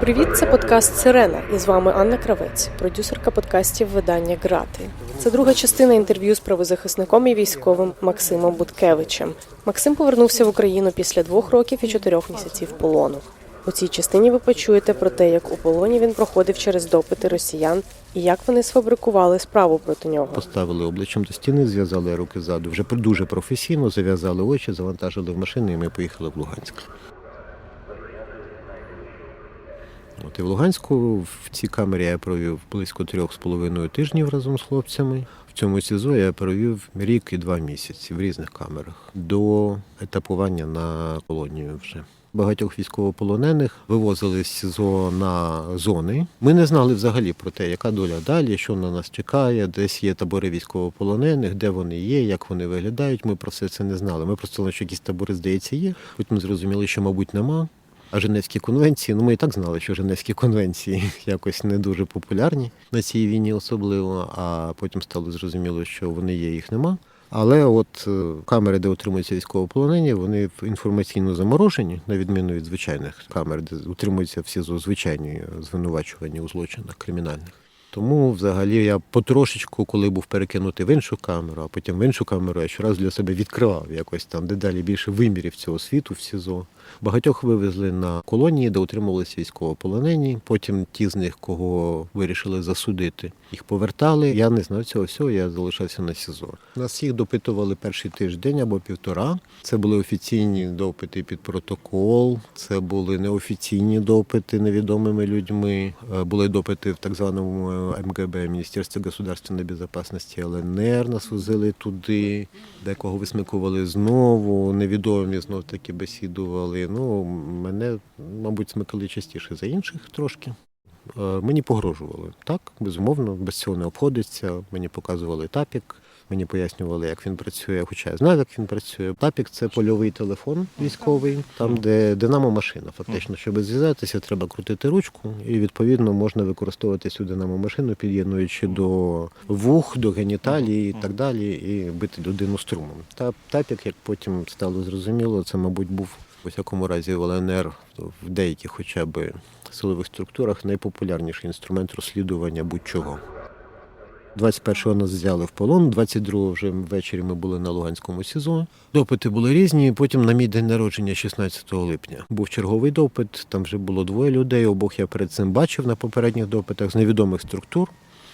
Привіт, це подкаст Сирена. І з вами Анна Кравець, продюсерка подкастів видання Грати. Це друга частина інтерв'ю з правозахисником і військовим Максимом Буткевичем. Максим повернувся в Україну після двох років і чотирьох місяців полону. У цій частині ви почуєте про те, як у полоні він проходив через допити росіян і як вони сфабрикували справу проти нього. Поставили обличчям до стіни, зв'язали руки ззаду. Вже дуже професійно зав'язали очі, завантажили в машину, і ми поїхали в Луганськ. От і в Луганську в цій камері я провів близько трьох з половиною тижнів разом з хлопцями. В цьому СІЗО я провів рік і два місяці в різних камерах до етапування на колонію вже. Багатьох військовополонених вивозили з СІЗО на зони. Ми не знали взагалі про те, яка доля далі, що на нас чекає, десь є табори військовополонених, де вони є, як вони виглядають. Ми про все це не знали. Ми просто знали, що якісь табори, здається, є. Потім зрозуміли, що, мабуть, нема. Женевські конвенції, ну ми і так знали, що Женевські конвенції якось не дуже популярні на цій війні, особливо. А потім стало зрозуміло, що вони є, їх нема. Але от е, камери, де утримуються військовополонені, вони інформаційно заморожені, на відміну від звичайних камер, де утримуються всі звичайні звинувачувані у злочинах кримінальних. Тому взагалі я потрошечку, коли був перекинутий в іншу камеру, а потім в іншу камеру, я щораз для себе відкривав якось там дедалі більше вимірів цього світу в СІЗО. Багатьох вивезли на колонії, де утримувалися військовополонені. Потім ті з них, кого вирішили засудити, їх повертали. Я не знав цього всього, я залишався на СІЗО. Нас всіх допитували перший тиждень або півтора. Це були офіційні допити під протокол, це були неофіційні допити невідомими людьми. Е, Були допити в так званому е, МГБ Міністерстві государственної безпечності ЛНР. Нас возили туди, декого висмикували знову. Невідомі знов таки бесідували. Ну мене, мабуть, смикали частіше за інших трошки. Е, Мені погрожували. Так, безумовно, без цього не обходиться. Мені показували тапік, мені пояснювали, як він працює, хоча я знав, як він працює. Тапік це польовий телефон військовий, там, де динамо машина. Фактично, щоб зв'язатися, треба крутити ручку, і відповідно можна використовувати цю динамо машину, під'єднуючи до вух, до геніталії і так далі, і бити людину струмом. Та тапік, як потім стало зрозуміло, це, мабуть, був у всякому разі в ЛНР в деяких хоча б силових структурах найпопулярніший інструмент розслідування будь-чого. 21-го нас взяли в полон, 22-го вже ввечері ми були на Луганському СІЗО. Допити були різні. Потім на мій день народження, 16 липня, був черговий допит. Там вже було двоє людей. Обох я перед цим бачив на попередніх допитах з невідомих структур.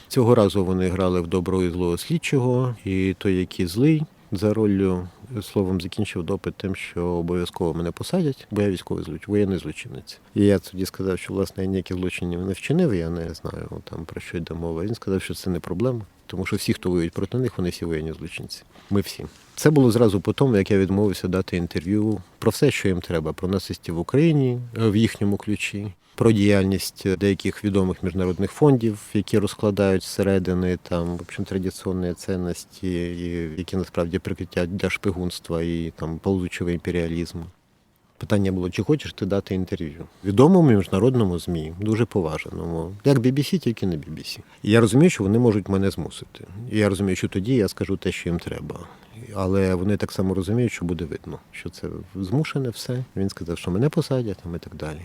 Цього разу вони грали в доброго і злого слідчого, і той, який злий за роллю, словом, закінчив допит тим, що обов'язково мене посадять, бо я військовий злочин, воєнний злочинець. І я тоді сказав, що власне я ніяких злочинів не вчинив, я не знаю там про що йде мова. Він сказав, що це не проблема, тому що всі, хто воюють проти них, вони всі воєнні злочинці. Ми всі. Це було зразу по тому, як я відмовився дати інтерв'ю про все, що їм треба, про нацистів в Україні е, в їхньому ключі. Про діяльність деяких відомих міжнародних фондів, які розкладають зсередини там в общем, традиційні цінності, які насправді прикриття для шпигунства і там ползучого імперіалізму. Питання було, чи хочеш ти дати інтерв'ю відомому міжнародному ЗМІ, дуже поважаному, як BBC, тільки не BBC. І я розумію, що вони можуть мене змусити. І я розумію, що тоді я скажу те, що їм треба. Але вони так само розуміють, що буде видно, що це змушене все. Він сказав, що мене посадять там і так далі.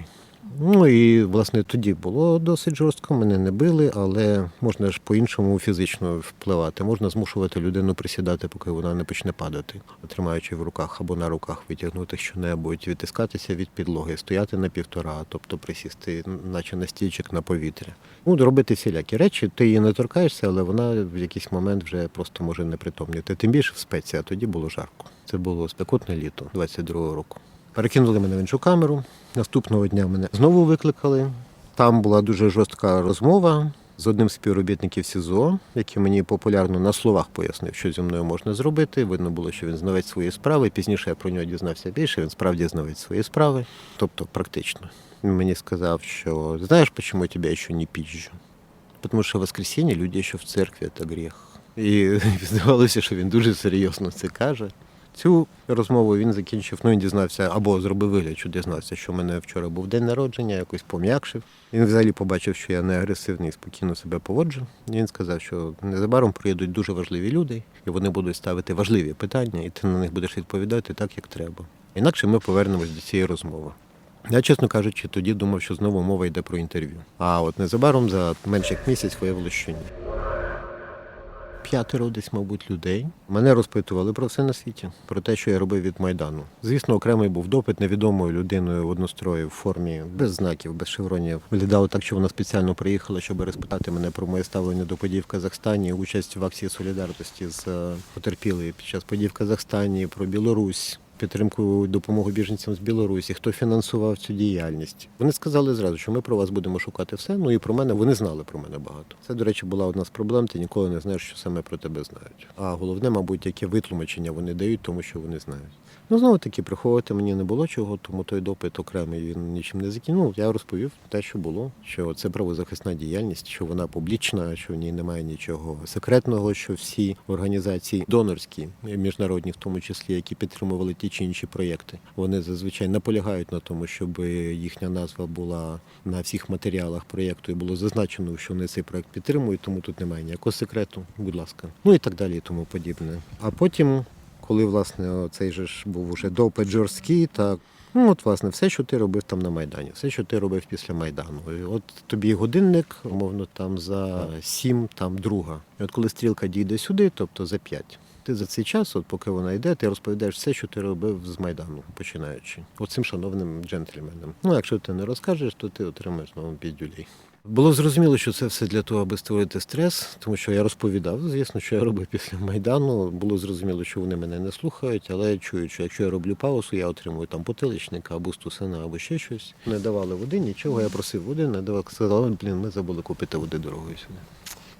Ну і власне тоді було досить жорстко, мене не били, але можна ж по-іншому фізично впливати. Можна змушувати людину присідати, поки вона не почне падати, тримаючи в руках або на руках витягнути що-небудь, відтискатися від підлоги, стояти на півтора, тобто присісти, наче на стільчик на повітря. Ну, робити всілякі речі, ти її не торкаєшся, але вона в якийсь момент вже просто може не притомніти. Тим більше в спеці, а тоді було жарко. Це було спекотне літо 22-го року. Перекинули мене в іншу камеру. Наступного дня мене знову викликали. Там була дуже жорстка розмова з одним з співробітників СІЗО, який мені популярно на словах пояснив, що зі мною можна зробити. Видно було, що він знавець своєї справи. Пізніше я про нього дізнався більше. Він справді знавець своєї справи, тобто практично. Він мені сказав, що знаєш, чому я тебе ще не піжджу? Тому що в воскресіння люди ще в церкві це гріх. І здавалося, що він дуже серйозно це каже. Цю розмову він закінчив. Ну він дізнався або зробив вигляд, що дізнався, що в мене вчора був день народження, якось пом'якшив. Він взагалі побачив, що я не агресивний спокійно себе поводжу. Він сказав, що незабаром приїдуть дуже важливі люди, і вони будуть ставити важливі питання, і ти на них будеш відповідати так, як треба. Інакше ми повернемось до цієї розмови. Я, чесно кажучи, тоді думав, що знову мова йде про інтерв'ю. А от незабаром за менше як місяць виявилося, що ні. П'ятеро десь, мабуть, людей. Мене розпитували про все на світі, про те, що я робив від Майдану. Звісно, окремий був допит невідомою людиною в однострої в формі без знаків, без шевронів. Виглядало так, що вона спеціально приїхала, щоб розпитати мене про моє ставлення до подій в Казахстані, участь в акції солідарності з е, під час подій в Казахстані, про Білорусь. Підтримку допомогу біженцям з Білорусі, хто фінансував цю діяльність. Вони сказали зразу, що ми про вас будемо шукати все. Ну і про мене вони знали про мене багато. Це, до речі, була одна з проблем. Ти ніколи не знаєш, що саме про тебе знають. А головне, мабуть, яке витлумачення вони дають, тому що вони знають. Ну знову таки, приховувати мені не було чого, тому той допит окремий він нічим не закинув. Я розповів те, що було, що це правозахисна діяльність, що вона публічна, що в ній немає нічого секретного, що всі організації донорські, міжнародні, в тому числі, які підтримували ті чи інші проєкти, вони зазвичай наполягають на тому, щоб їхня назва була на всіх матеріалах проєкту і було зазначено, що вони цей проєкт підтримують, тому тут немає ніякого секрету, будь ласка. Ну і так далі, і тому подібне. А потім коли власне цей же ж був уже допит жорсткий, так. Ну, от, власне, все, що ти робив там на Майдані, все, що ти робив після Майдану. І от тобі годинник, умовно, там за сім, там друга. І от коли стрілка дійде сюди, тобто за п'ять. Ти за цей час, от поки вона йде, ти розповідаєш все, що ти робив з Майдану, починаючи. Оцим шановним джентльменам. Ну, якщо ти не розкажеш, то ти отримаєш знову піддюлей. Було зрозуміло, що це все для того, аби створити стрес, тому що я розповідав, звісно, що я робив після Майдану. Було зрозуміло, що вони мене не слухають, але чують, що якщо я роблю паузу, я отримую там потиличника або стусина, або ще щось. Не давали води, нічого. Я просив води, не давали. Сказали, блін, ми забули купити води дорогою сюди.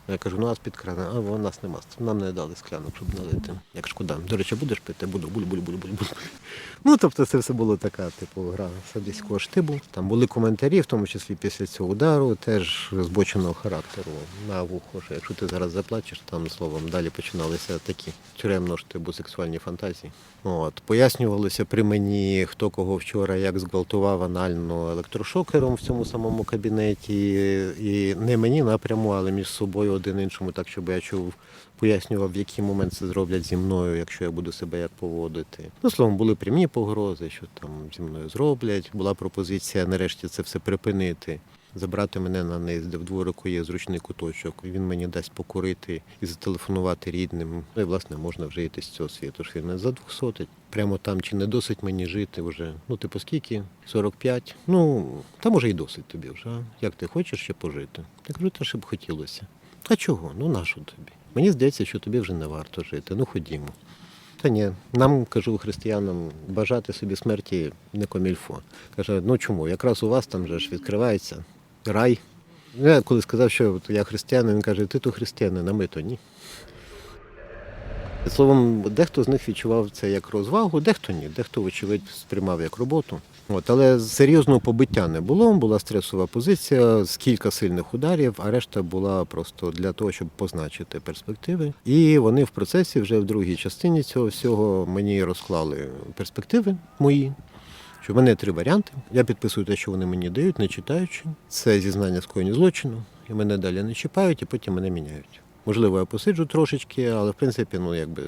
Я кажу, ну а з-під крана, а у нас нема. Нам не дали склянок, щоб налити. Як шкода. До речі, будеш пити? Буду, буль, буль, буль, буль, буль. Ну, тобто це все було така, типу, гра садиського штибу. Там були коментарі, в тому числі після цього удару, теж збоченого характеру на вухо, що якщо ти зараз заплачеш, там словом далі починалися такі тюремно штибу сексуальні фантазії. От. Пояснювалося при мені, хто кого вчора як зґвалтував анально електрошокером в цьому самому кабінеті. І не мені напряму, але між собою один іншому, так щоб я чув, пояснював, в який момент це зроблять зі мною, якщо я буду себе як поводити. Ну, словом, були прямі погрози, що там зі мною зроблять. Була пропозиція нарешті це все припинити. Забрати мене на низ, де в дворику є зручний куточок. Він мені дасть покурити і зателефонувати рідним. Ну і власне можна вже йти з цього світу. Він не за 200. Прямо там чи не досить мені жити вже. Ну, типу, скільки? 45. Ну, та може і досить тобі вже. Як ти хочеш ще пожити? Я кажу, та ще б хотілося. А чого? Ну нащо тобі? Мені здається, що тобі вже не варто жити. Ну ходімо. Та ні, нам кажу християнам бажати собі смерті не комільфо. Каже, ну чому? Якраз у вас там же ж відкривається рай. Ну, Я коли сказав, що я християнин, він каже, ти то християнин, а ми то ні. Словом, дехто з них відчував це як розвагу, дехто ні, дехто, вочевидь, сприймав як роботу. От, але серйозного побиття не було, була стресова позиція з кілька сильних ударів, а решта була просто для того, щоб позначити перспективи. І вони в процесі вже в другій частині цього всього мені розклали перспективи мої. Що в мене три варіанти. Я підписую те, що вони мені дають, не читаючи. Це зізнання скоєння злочину, і мене далі не чіпають, і потім мене міняють. Можливо, я посиджу трошечки, але в принципі, ну якби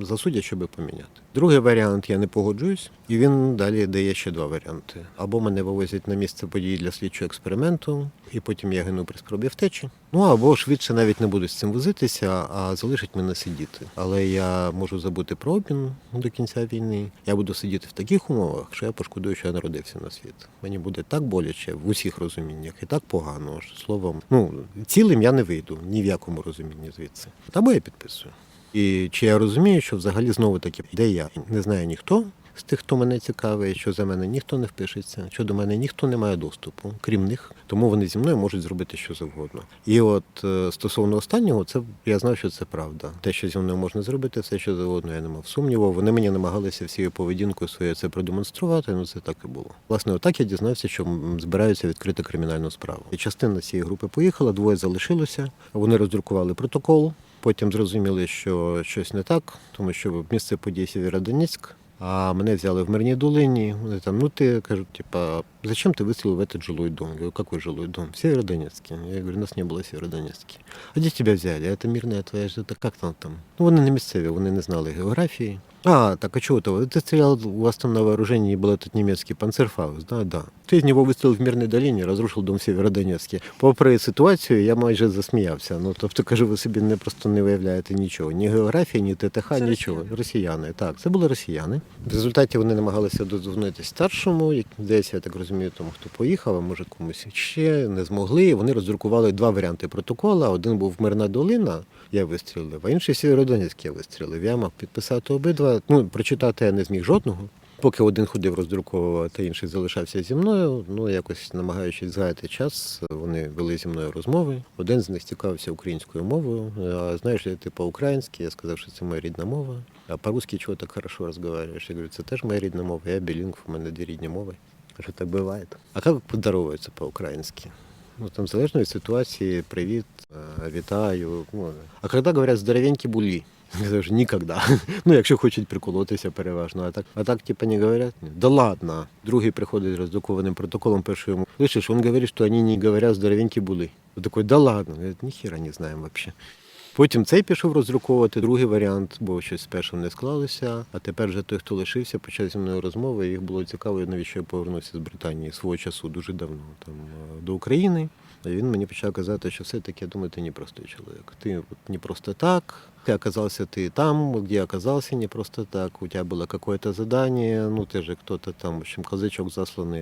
засудять, щоб поміняти. Другий варіант я не погоджуюсь, і він далі дає ще два варіанти: або мене вивозять на місце події для слідчого експерименту, і потім я гину при спробі втечі. Ну або швидше навіть не буду з цим возитися, а залишать мене сидіти. Але я можу забути про обмін до кінця війни. Я буду сидіти в таких умовах, що я пошкодую, що я народився на світ. Мені буде так боляче в усіх розуміннях і так погано. що, Словом, ну цілим я не вийду ні в якому розумінні звідси. Або я підписую. І чи я розумію, що взагалі знову таки, де я не знає ніхто з тих, хто мене цікавий, що за мене ніхто не впишеться, що до мене ніхто не має доступу, крім них, тому вони зі мною можуть зробити що завгодно. І от е, стосовно останнього, це я знав, що це правда. Те, що зі мною можна зробити, все що завгодно, я не мав сумніву. Вони мені намагалися всією поведінкою своєю це продемонструвати. Ну це так і було. Власне, отак я дізнався, що збираються відкрити кримінальну справу. І частина цієї групи поїхала, двоє залишилося. Вони роздрукували протокол. Потім зрозуміли, що щось не так, тому що місце події Сєвєродонецьк. А мене взяли в мирній долині. Вони там, ну ти кажуть, типа, зачем ты выстрелил в этот жилой дом? Я говорю, какой жилой дом? В Северодонецке. Я говорю, нас не було в Северодонецке. А де тебя взяли? А це мирна твоя ж, это как там там? Ну вони не місцеві, вони не знали географії. А, так а чего то? Ты стрелял, у вас там на вооружении был этот немецкий панцерфаус, да, да. Ти з нього вистрілив в мирній долині, розрушив дом Сєвєродонецький. Попри ситуацію, я майже засміявся. Ну, тобто, кажу, ви собі не просто не виявляєте нічого. Ні географії, ні ТТХ, Це нічого. росіяни. Росіяни, так, це були росіяни. В результаті вони намагалися додзвонитись старшому, як- десь, я так розумію, тому хто поїхав, а може комусь ще не змогли. Вони роздрукували два варіанти протокола. Один був Мирна долина, я вистрілив, а інший Сєвєродонецьк я вистрілив. Я мав підписати обидва. Ну, прочитати я не зміг жодного. Поки один ходив роздруковувати, інший залишався зі мною. Ну, якось намагаючись згаяти час, вони вели зі мною розмови. Один з них цікавився українською мовою. А знаєш, я типу український, я сказав, що це моя рідна мова. А по-русски чого так хорошо розмовляєш? Я говорю, це теж моя рідна мова, я білінг, у мене дві рідні мови. Що так буває? А як поздороваються по-українськи? Ну, там залежно від ситуації, привіт, е, вітаю. Ну, а коли говорять здоровенькі булі? Я кажу, ніколи. Ну, якщо хочуть приколотися переважно. А так, а так типа не говорять. Да ладно. Другий приходить з роздукованим протоколом, пише йому. Слышиш, він говорить, що вони не говорять здоровенькі були. Він такий, да ладно. Я ніхіра не знаємо взагалі. Потім цей пішов роздруковувати другий варіант, бо щось з першим не склалося. А тепер вже той, хто лишився, почав зі мною розмови. Їх було цікаво, навіщо я повернувся з Британії свого часу дуже давно там е, до України. І він мені почав казати, що все-таки я думаю, ти не простий чоловік. Ти не просто так. Ти оказався ти там, где оказался не просто так. У тебе було какое-то задание, ну ти же хто-то там, в общем, козачок засланий.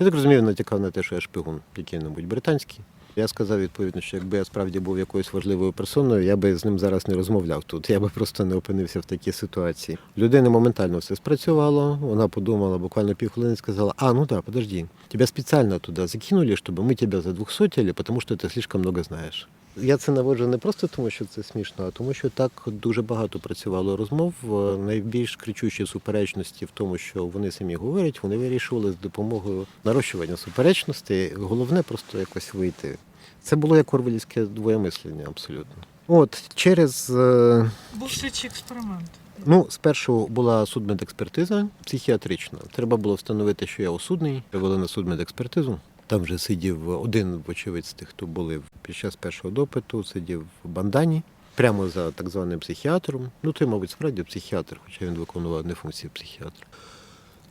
Я так розумію, натякав на те, що я шпигун який-небудь британський. Я сказав відповідно, що якби я справді був якоюсь важливою персоною, я би з ним зараз не розмовляв тут. Я би просто не опинився в такій ситуації. Людина моментально все спрацювало. Вона подумала буквально півхвилини сказала: А, ну да, подожди, тебе спеціально туди закинули, щоб ми тебе задвухсотили, тому що ти слишком много знаєш. Я це наводжу не просто тому, що це смішно, а тому, що так дуже багато працювало розмов. Е, Найбільш кричущі суперечності в тому, що вони самі говорять, вони вирішували з допомогою нарощування суперечностей. Головне просто якось вийти. Це було як орвелівське двоємислення абсолютно. От через е, Був слідчий експеримент. Ну, спершу була судмедекспертиза психіатрична. Треба було встановити, що я осудний. Вели на судмедекспертизу. Там вже сидів один, очевидь з тих, хто були під час першого допиту, сидів в бандані. Прямо за так званим психіатром. Ну, той, мабуть, справді психіатр, хоча він виконував не функції психіатра.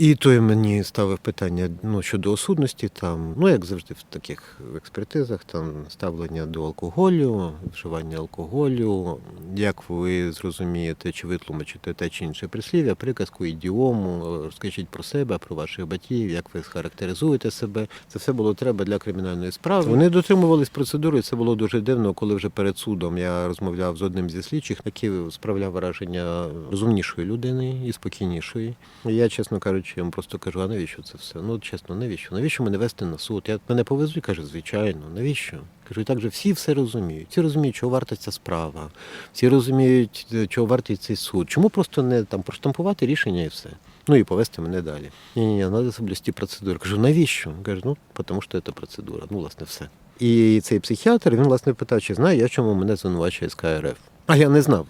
І той мені ставив питання ну, щодо осудності, там, ну як завжди в таких експертизах, там ставлення до алкоголю, вживання алкоголю, як ви зрозумієте, чи ви тлумачите те чи інше прислів'я, приказку, ідіому, розкажіть про себе, про ваших батьків, як ви схарактеризуєте себе. Це все було треба для кримінальної справи. Вони дотримувались процедури, і це було дуже дивно, коли вже перед судом я розмовляв з одним зі слідчих, який справляв враження розумнішої людини і спокійнішої. Я, чесно кажучи, йому просто кажу, а навіщо це все? Ну, чесно, навіщо? Навіщо мене вести на суд? Я мене повезуть, каже, звичайно, навіщо? Кажу, і так же всі все розуміють. Всі розуміють, чого варта ця справа, всі розуміють, чого вартий цей суд. Чому просто не там проштампувати рішення і все? Ну і повести мене далі. Ні, ні, треба соблюсти процедуру. Кажу, навіщо? Кажу, ну, тому що це процедура. Ну, власне, все. І цей психіатр він власне питав, чи знаю я, чому мене звинувачує СК РФ. А я не знав.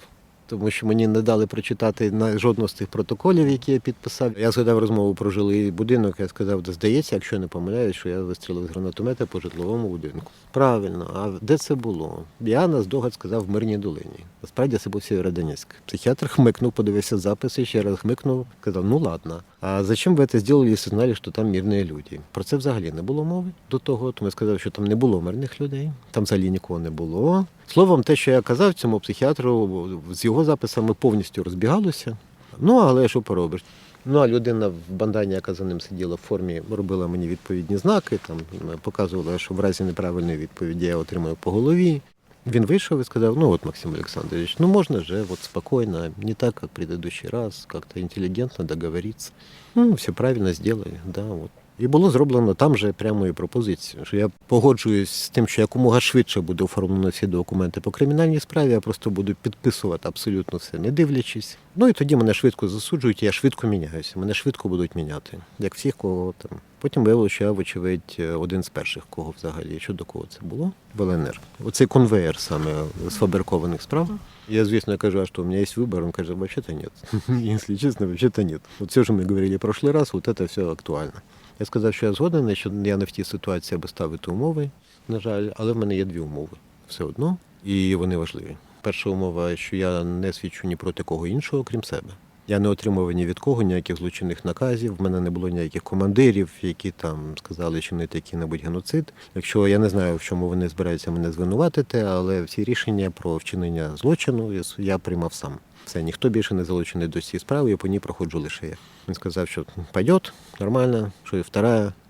Тому що мені не дали прочитати на жодного з тих протоколів, які я підписав. Я згадав розмову про жилий будинок. Я сказав, «Да, здається, якщо не помиляюсь, що я вистрілив з гранатомета по житловому будинку. Правильно, а де це було? Я на здогад сказав в мирній долині. Насправді це був Сєвєродонецьк. Психіатр хмикнув, подивився записи, ще раз хмикнув, сказав, ну ладно. А зачем ви це зробили, якщо знали, що там мирні люди? Про це взагалі не було мови до того. Тому я сказав, що там не було мирних людей, там взагалі нікого не було. Словом, те, що я казав цьому психіатру, з його записами повністю розбігалося. Ну, але що поробиш? Ну, а людина в бандані, яка за ним сиділа в формі, робила мені відповідні знаки, там показувала, що в разі неправильної відповіді я отримаю по голові. Він вийшов і сказав, ну от, Максим Олександрович, ну можна же вот спокойно, не так, как в предыдущий раз, как-то интеллигентно договориться. Ну, все правильно сделали, да, от. І було зроблено там же прямою пропозицією, що я погоджуюсь з тим, що якомога швидше буде оформлено всі документи по кримінальній справі, я просто буду підписувати абсолютно все, не дивлячись. Ну і тоді мене швидко засуджують, і я швидко міняюся. Мене швидко будуть міняти, як всіх, кого там. Потім виявилося, що я, вочевидь, один з перших, кого взагалі, що до кого це було в ЛНР. Оцей конвеєр саме сфабрикованих справ. Я, звісно, кажу, а что, у меня есть выбор? Он говорит, вообще-то нет. Если честно, вообще-то нет. Вот все, что мы говорили в прошлый раз, вот это все актуально. Я сказав, що я згоден, що я не в тій ситуації, аби ставити умови, на жаль, але в мене є дві умови все одно, і вони важливі. Перша умова, що я не свідчу ні проти кого іншого, крім себе. Я не отримував ні від кого ніяких злочинних наказів. В мене не було ніяких командирів, які там сказали чинити який-небудь геноцид. Якщо я не знаю, в чому вони збираються мене звинуватити, але всі рішення про вчинення злочину я приймав сам. Все, ніхто більше не залучений до цієї справи, я по ній проходжу лише я. Він сказав, що пойдет, нормально, що і.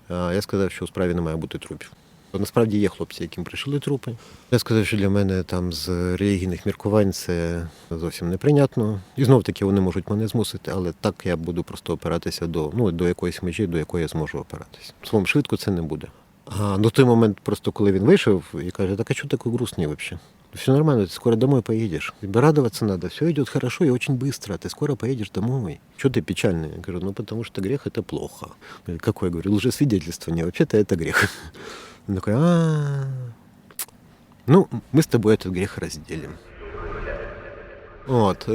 А я сказав, що у справі не має бути трупів. Бо Насправді є хлопці, яким пришили трупи. Я сказав, що для мене там з релігійних міркувань це зовсім неприйнятно. І знов таки вони можуть мене змусити, але так я буду просто опиратися до, ну, до якоїсь межі, до якої я зможу опиратися. Словом, швидко це не буде. А на той момент, просто коли він вийшов і каже, так а що такой грустный вообще? Все нормально, ты скоро домой поедешь. Тебе радоваться надо, все идет хорошо и очень быстро, ты скоро поедешь домой. Что ты печальный? Я говорю, ну потому что грех это плохо. Он говорит, Какое? Я говорю, лжесвидетельствование, вообще-то это грех. Он такой, а ну, мы с тобой этот грех разделим. От, е,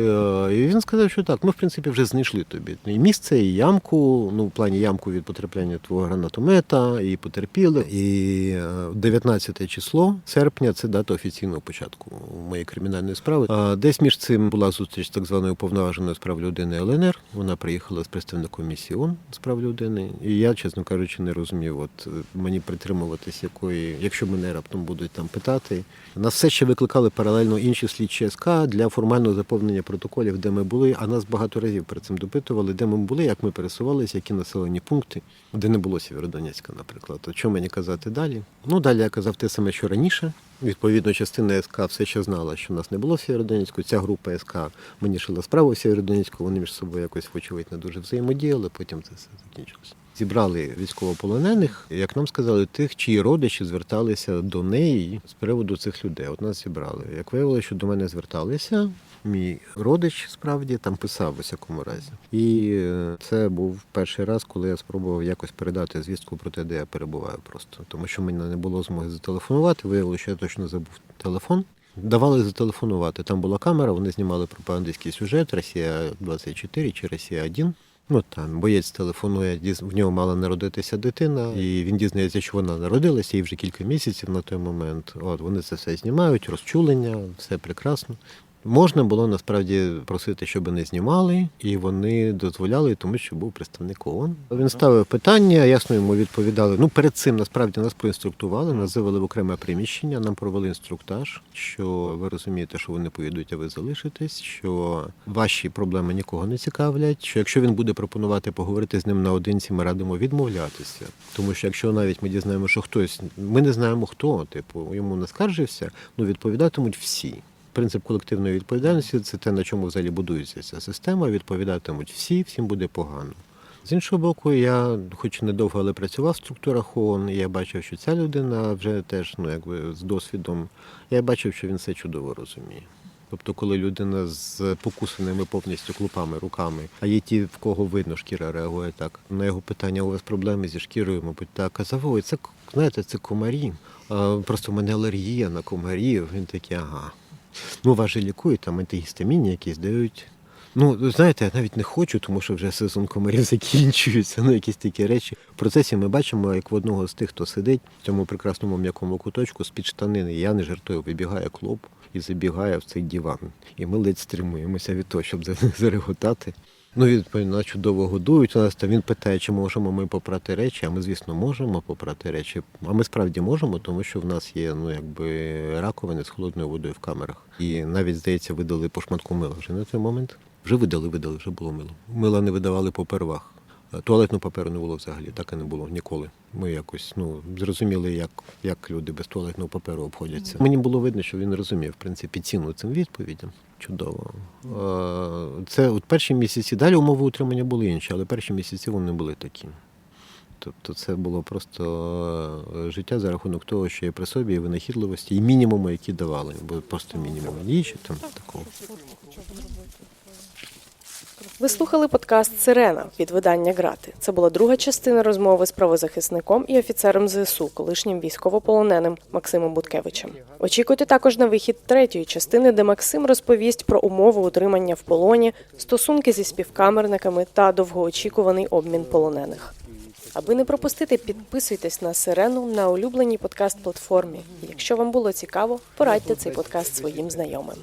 і він сказав, що так, ми в принципі вже знайшли тобі і місце, і ямку, ну в плані ямку від потрапляння твого гранатомета, і потерпіли. І е, 19 число серпня це дата офіційного початку моєї кримінальної справи. Десь між цим була зустріч так званою уповноваженою з прав людини ЛНР. Вона приїхала з представником місії ООН з прав людини. І я, чесно кажучи, не розумів, от е, мені притримуватись якої, якщо мене раптом будуть там питати. Нас все ще викликали паралельно інші слідчі СК для формального заповнення протоколів, де ми були. А нас багато разів перед цим допитували, де ми були, як ми пересувалися, які населені пункти, де не було Сєвєродонецька, наприклад. То що мені казати далі? Ну далі я казав те саме, що раніше. Відповідно, частина СК все ще знала, що нас не було в Сєвєродонецьку. Ця група СК мені шила справу в Сєвєродонецьку. Вони між собою якось, вочевидь, не дуже взаємодіяли. Потім це все закінчилося. Зібрали військовополонених, як нам сказали, тих, чиї родичі зверталися до неї з приводу цих людей. От нас зібрали. Як виявилося, що до мене зверталися, мій родич справді там писав в усякому разі. І е, це був перший раз, коли я спробував якось передати звістку про те, де я перебуваю просто. Тому що мені не було змоги зателефонувати. Виявилося, що я точно забув телефон. Давали зателефонувати. Там була камера, вони знімали пропагандистський сюжет Росія 24 чи Росія 1 Ну там боєць телефонує, в нього мала народитися дитина, і він дізнається, що вона народилася, їй вже кілька місяців на той момент. От вони це все знімають, розчулення, все прекрасно. Можна було насправді просити, щоб не знімали, і вони дозволяли, тому що був представник ООН. Він ставив питання, ясно йому відповідали. Ну перед цим насправді нас проінструктували, нас завели в окреме приміщення, нам провели інструктаж, що ви розумієте, що ви не поїдуть, а ви залишитесь, що ваші проблеми нікого не цікавлять. Що якщо він буде пропонувати поговорити з ним наодинці, ми радимо відмовлятися. Тому що якщо навіть ми дізнаємо, що хтось, ми не знаємо хто, типу, йому не скаржився, ну відповідатимуть всі. Принцип колективної відповідальності це те, на чому взагалі будується ця система. Відповідатимуть всі, всім буде погано. З іншого боку, я, хоч недовго, але працював в структурах ООН, і я бачив, що ця людина вже теж ну, якби, з досвідом, я бачив, що він все чудово розуміє. Тобто, коли людина з покусаними повністю клупами, руками, а є ті, в кого видно, шкіра реагує так. На його питання, у вас проблеми зі шкірою, мабуть, так. Казав, ой, це знаєте, це комарі. Просто в мене алергія на комарів. Він такий, ага. Ну, вас же лікують, там антигістамінні якісь дають. Ну, знаєте, я навіть не хочу, тому що вже сезон комарів закінчується. Ну, якісь такі речі. В процесі ми бачимо, як в одного з тих, хто сидить в цьому прекрасному м'якому куточку з-під штанини. Я не жартую, вибігає клоп і забігає в цей диван. І ми ледь стримуємося від того, щоб зареготати. Ну, відповідно, чудово годують у нас. Та він питає, чи можемо ми попрати речі. А ми, звісно, можемо попрати речі. А ми справді можемо, тому що в нас є ну якби раковини з холодною водою в камерах. І навіть здається, видали по шматку мила вже на той момент. Вже видали, видали, вже було мило. Мила не видавали по первах. Е, Туалетного паперу не було взагалі, так і не було ніколи. Ми якось ну зрозуміли, як, як люди без туалетного паперу обходяться. Мені було видно, що він розуміє в принципі ціну цим відповідям. Чудово. Е, Це от перші місяці. Далі умови утримання були інші, але перші місяці вони були такі. Тобто це було просто е, життя за рахунок того, що є при собі, і винахідливості, і мінімуму, які давали, бо просто мінімум їжі там такого. Ви слухали подкаст Сирена від видання Грати. Це була друга частина розмови з правозахисником і офіцером ЗСУ, колишнім військовополоненим Максимом Буткевичем. Очікуйте також на вихід третьої частини, де Максим розповість про умови утримання в полоні, стосунки зі співкамерниками та довгоочікуваний обмін полонених. Аби не пропустити, підписуйтесь на сирену на улюбленій подкаст-платформі. Якщо вам було цікаво, порадьте цей подкаст своїм знайомим.